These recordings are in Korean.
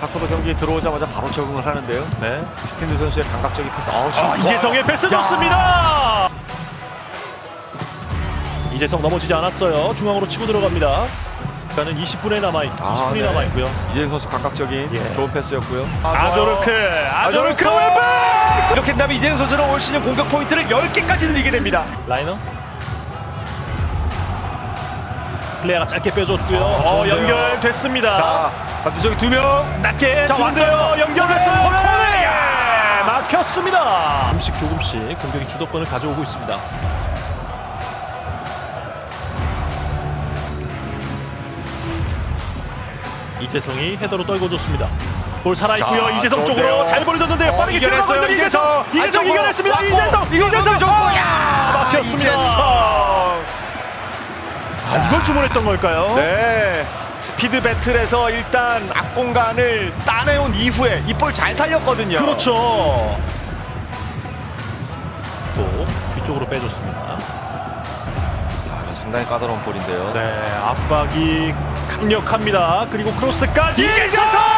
하코도 경기에 들어오자마자 바로 적응을 하는데요. 네. 슈팅드 선수의 감각적인 패스. 어, 아. 이재성의 패스 야. 좋습니다. 이재성 넘어지지 않았어요. 중앙으로 치고 들어갑니다. 시간은 20분에 남아 있, 아, 20분이 네. 남아 있고요. 이재성 선수 감각적인 예. 좋은 패스였고요. 아조르크, 아조르크 아조르크 왼발. 이렇게 된다면 이재성 선수는 올 시즌 공격 포인트를 10개까지 늘리게 됩니다. 라이너. 플레이가 짧게 빼줬고요. 아, 어. 연결됐습니다. 자, 반대쪽에 두 명. 낮게 자. 왔어요. 연결됐어요. 코너에, 코너에. 예, 막혔습니다. 조금씩 조금씩 공격이 주도권을 가져오고 있습니다. 이재성이 헤더로 떨궈줬습니다. 볼 살아있고요. 자, 이재성 좋은데요. 쪽으로 잘 벌어졌는데요. 어, 빠르게 이겨냈어요, 들어가고 있는 이재성. 이재성. 이재성 안쪽으로 이겨냈습니다. 왔고, 이재성. 이거 이재성. 좋고. 아, 야, 막혔습니다. 이재성. 아, 이걸 주문했던 걸까요? 네. 스피드 배틀에서 일단 앞공간을 따내온 이후에 이 볼 잘 살렸거든요. 그렇죠. 또 뒤쪽으로 빼줬습니다. 아, 상당히 까다로운 볼인데요. 네, 압박이 강력합니다. 그리고 크로스까지 이재성! 이재성!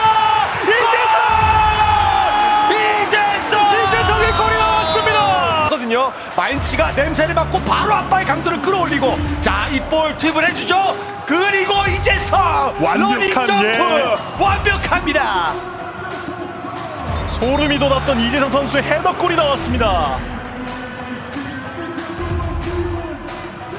마인츠가 냄새를 맡고 바로 앞바의 강도를 끌어올리고 자, 이 볼 투입을 해주죠. 그리고 이재성! 완벽한, 점프! 예. 완벽합니다. 소름이 돋았던 이재성 선수의 헤더골이 나왔습니다.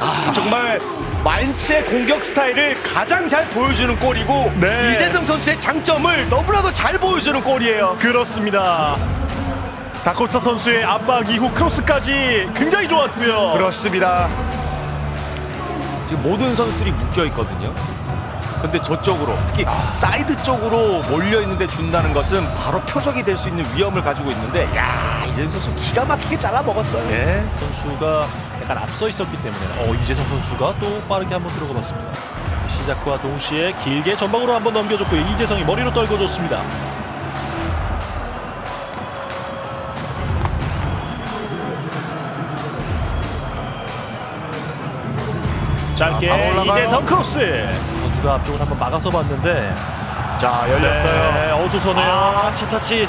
아, 정말 마인츠의 공격 스타일을 가장 잘 보여주는 골이고 네. 이재성 선수의 장점을 너무나도 잘 보여주는 골이에요. 그렇습니다. 다코스타 선수의 압박 이후 크로스까지 굉장히 좋았고요. 그렇습니다. 지금 모든 선수들이 묶여 있거든요. 근데 저쪽으로 특히 사이드 쪽으로 몰려 있는데 준다는 것은 바로 표적이 될 수 있는 위험을 가지고 있는데 야 이재성 선수 기가 막히게 잘라 먹었어요. 예. 선수가 약간 앞서 있었기 때문에 어, 이재성 선수가 또 빠르게 한번 들어가 봤습니다. 시작과 동시에 길게 전방으로 한번 넘겨줬고요. 이재성이 머리로 떨궈줬습니다. 짧게 아, 바로 올라가요. 이재성 크로스 선수가 앞쪽을 한번 막아서 봤는데 자 열렸어요. 네, 어수선해요. 아, 투터치.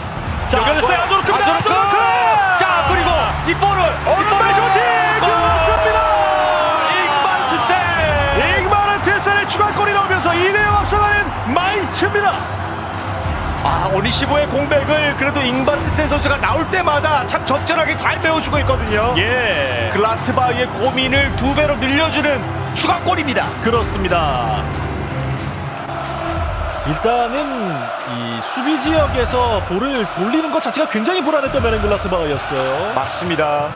자, 열렸어요. 아도르크! 아도르크! 자, 그리고 이 볼을 아, 오리시보의 공백을 그래도 잉바르트세 선수가 나올 때마다 참 적절하게 잘 배워주고 있거든요. 예, 글라트바의 고민을 두 배로 늘려주는 추가골입니다. 그렇습니다. 일단은 이 수비 지역에서 볼을 돌리는 것 자체가 굉장히 불안했던 메렌글라트바였어요. 맞습니다.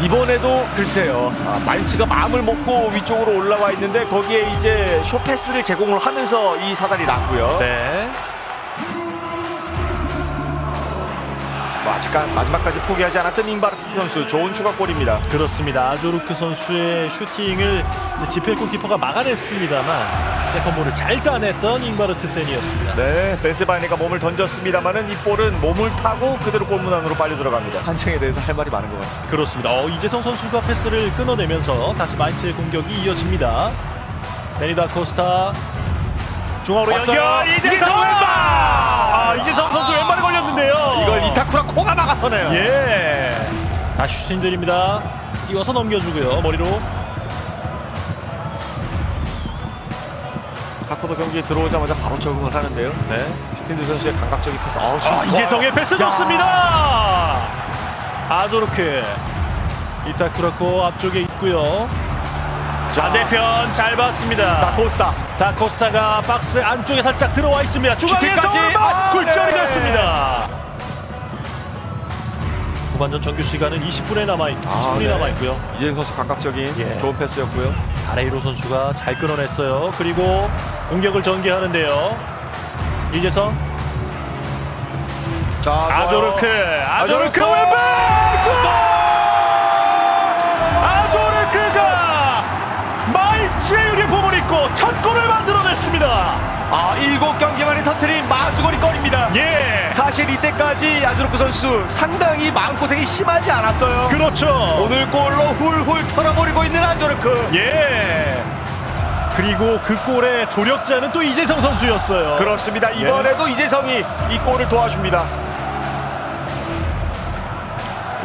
이번에도 글쎄요, 아, 마인츠가 마음을 먹고 위쪽으로 올라와 있는데 거기에 이제 쇼패스를 제공을 하면서 이 사달이 났고요. 네, 아직까지 마지막까지 포기하지 않았던 잉바르트 선수 좋은 추가골입니다. 그렇습니다. 아조르크 선수의 슈팅을 이제 지펠 골키퍼가 막아냈습니다만 세컨볼을 잘 따냈던 잉바르트 센이었습니다. 네, 벤세바이네가 몸을 던졌습니다만은 이 볼은 몸을 타고 그대로 골문 안으로 빨려 들어갑니다. 판정에 대해서 할 말이 많은 것 같습니다. 그렇습니다. 어, 이재성 선수가 패스를 끊어내면서 다시 마인츠의 공격이 이어집니다. 베니다 코스타 중앙으로 왔어요. 연결 이재성 왼발! 아, 이재성 선수 왼발에 걸렸는데요. 이걸 코가 막아서네요. 예. 다시 슈팅들입니다. 띄워서 넘겨주고요. 머리로 하코도 경기에 들어오자마자 바로 적응을 하는데요. 네, 슈틴드 선수의 감각적인 패스. 어, 지금 아, 좋아요. 이재성의 패스 야. 좋습니다. 아조르크 이타쿠라코 앞쪽에 있고요. 반대편 잘 봤습니다. 다코스타. 다코스타가 박스 안쪽에 살짝 들어와 있습니다. 중앙에서! 오른발 아, 굴절이 네. 됐습니다. 후반전 정규 시간은 20분에 남아 있, 20분이 네. 남아 있고요. 이재성 선수 감각적인 예. 좋은 패스였고요. 아레이로 선수가 잘 끊어냈어요. 그리고 공격을 전개하는데요. 이재성 자, 아조르크 아조르크 아조르크! 왼발 골! 아조르크가 마이츠의 유니폼을 입고 첫 골을 만들어냈습니다. 아, 일곱 경기 만에 터트린 마수거리 골입니다. 예, 사실 이때까지 아즈로크 선수 상당히 마음고생이 심하지 않았어요. 그렇죠. 오늘 골로 훌훌 털어버리고 있는 아조르크. 예. 그리고 그 골의 조력자는 또 이재성 선수였어요. 그렇습니다. 이번에도 이재성이 이 골을 도와줍니다.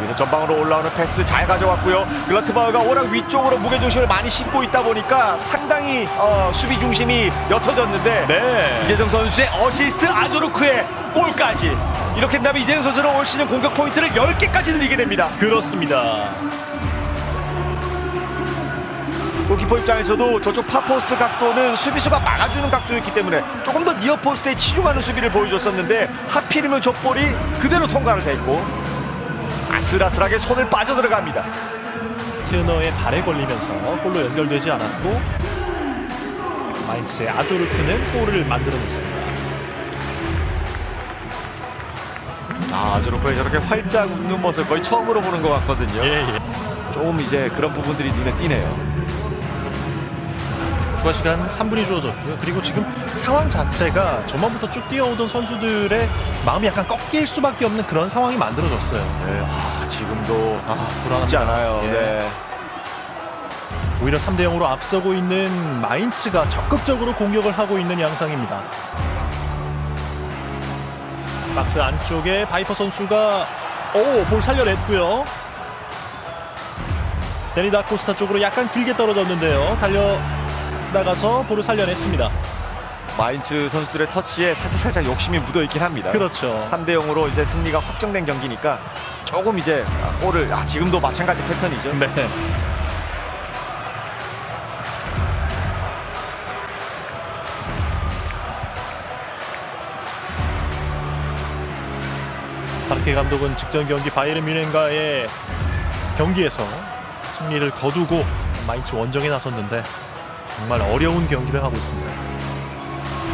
여기서 전방으로 올라오는 패스 잘 가져왔고요. 글라트바우가 워낙 위쪽으로 무게중심을 많이 싣고 있다 보니까 상당히 어, 수비 중심이 옅어졌는데 네. 이재성 선수의 어시스트 아조르크의 골까지 이렇게 된다면 이재성 선수는 올 시즌 공격 포인트를 10개까지 늘리게 됩니다. 그렇습니다. 골키퍼 입장에서도 저쪽 파포스트 각도는 수비수가 막아주는 각도였기 때문에 조금 더 니어 포스트에 치중하는 수비를 보여줬었는데 하필이면 저 볼이 그대로 통과를 됐고 아슬아슬하게 손을 빠져 들어갑니다. 트너의 발에 걸리면서 골로 연결되지 않았고 마인츠의 아조르크는 골을 만들어냈습니다. 아, 아조르코의 저렇게 활짝 웃는 모습 거의 처음으로 보는 것 같거든요. 예, 예. 좀 이제 그런 부분들이 눈에 띄네요. 추가 시간 3분이 주어졌고요. 그리고 지금 상황 자체가 전반부터 쭉 뛰어오던 선수들의 마음이 약간 꺾일 수밖에 없는 그런 상황이 만들어졌어요. 네, 아, 지금도 아, 불안합니다. 않아요. 예. 네. 오히려 3대 0으로 앞서고 있는 마인츠가 적극적으로 공격을 하고 있는 양상입니다. 박스 안쪽에 바이퍼 선수가 오, 볼 살려냈고요. 데니다 코스타 쪽으로 약간 길게 떨어졌는데요. 달려 나가서 볼을 살려냈습니다. 마인츠 선수들의 터치에 살짝 살짝 욕심이 묻어 있긴 합니다. 그렇죠. 3대 0으로 이제 승리가 확정된 경기니까 조금 이제 아, 골을 아, 지금도 마찬가지 패턴이죠. 네. 파르케 감독은 직전 경기 바이에른 뮌헨과의 경기에서 승리를 거두고 마인츠 원정에 나섰는데 정말 어려운 경기를 하고 있습니다.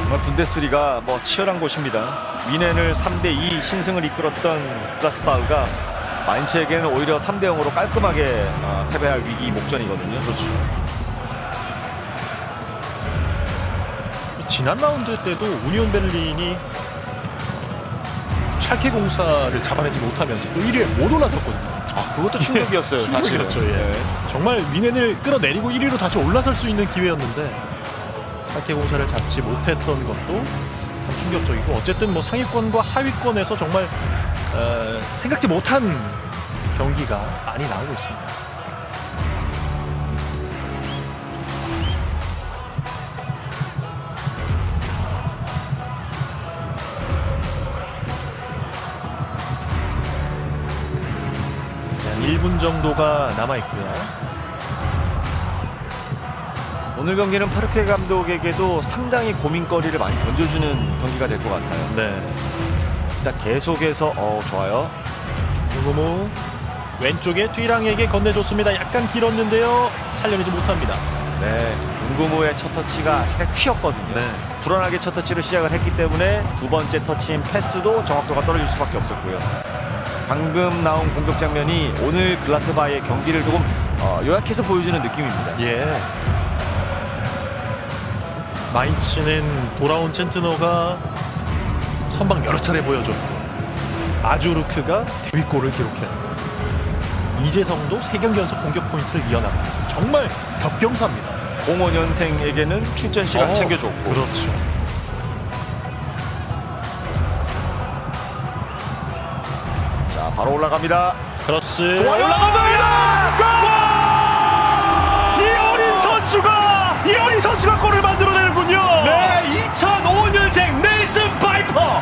정말 분데스리가 뭐 치열한 곳입니다. 미넨을 3대 2 신승을 이끌었던 플라트바우가 마인츠에게는 오히려 3대 0으로 깔끔하게 아, 패배할 위기 목전이거든요. 그렇죠. 지난 라운드 때도 우니온 베를린이 샬케 공사를 잡아내지 못하면서 또 1위에 못 올라섰거든요. 아, 그것도 충격이었어요. 사실은. 충격이었죠, 예. 네. 정말 미넨을 끌어내리고 1위로 다시 올라설 수 있는 기회였는데 샬케 공사를 잡지 못했던 것도 참 충격적이고 어쨌든 뭐 상위권과 하위권에서 정말 어, 생각지 못한 경기가 많이 나오고 있습니다. 한 1분 정도가 남아 있고요. 오늘 경기는 파르케 감독에게도 상당히 고민거리를 많이 던져주는 경기가 될 것 같아요. 네. 일단 계속해서 어 좋아요. 누구무 왼쪽에 뒤랑에게 건네줬습니다. 약간 길었는데요. 살려내지 못합니다. 네, 은구무의 첫 터치가 살짝 튀었거든요. 네. 불안하게 첫 터치를 시작을 했기 때문에 두 번째 터치인 패스도 정확도가 떨어질 수밖에 없었고요. 방금 나온 공격 장면이 오늘 글라트바의 경기를 조금 어, 요약해서 보여주는 느낌입니다. 예. 마인츠는 돌아온 첸트너가 선방 여러 차례 보여줬고 아주르크가 데뷔골을 기록했고 이재성도 세 경기 연속 공격 포인트를 이어나갑니다. 정말 겹경사입니다. 05년생에게는 출전 시간 어, 챙겨줬고 그렇죠. 바로 올라갑니다. 크로스 좋아요. 올라갑니다. 이어린 선수가 이어린 선수가 골을 만들어내는군요. 네, 2005년생 네이슨 바이퍼.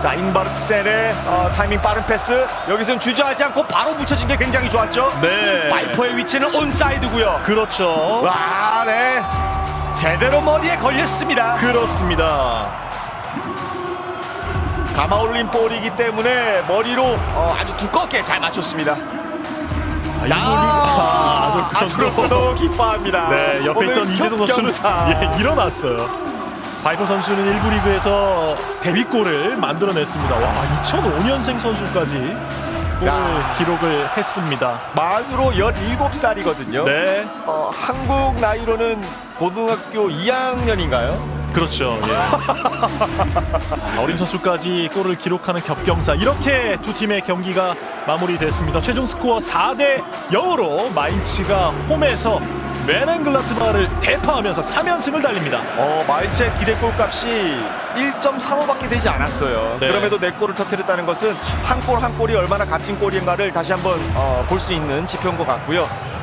자 인바르트센의 어, 타이밍 빠른 패스 여기서는 주저하지 않고 바로 붙여진 게 굉장히 좋았죠. 네. 바이퍼의 위치는 온사이드고요. 그렇죠. 와, 네. 제대로 머리에 걸렸습니다. 그렇습니다. 감아 올린 볼이기 때문에 머리로 어, 아주 두껍게 잘 맞췄습니다. 아, 이 골이 아, 아스로도 기뻐합니다. 네, 옆에 있던 이재동 선수는. 예, 일어났어요. 바이퍼 선수는 1부 리그에서 데뷔골을 만들어냈습니다. 와, 2005년생 선수까지 골 야. 기록을 했습니다. 만으로 17살이거든요. 네, 어, 한국 나이로는 고등학교 2학년인가요? 그렇죠. 예. 아, 어린 선수까지 골을 기록하는 겹경사. 이렇게 두 팀의 경기가 마무리됐습니다. 최종 스코어 4대 0으로 마인츠가 홈에서 메넨글라트마를 대파하면서 3연승을 달립니다. 어, 마이츠의 기대골 값이 1.35밖에 되지 않았어요. 네. 그럼에도 네 골을 터뜨렸다는 것은 한 골한 골이 얼마나 값진 골인가를 다시 한번 어, 볼 수 있는 지표인 것 같고요.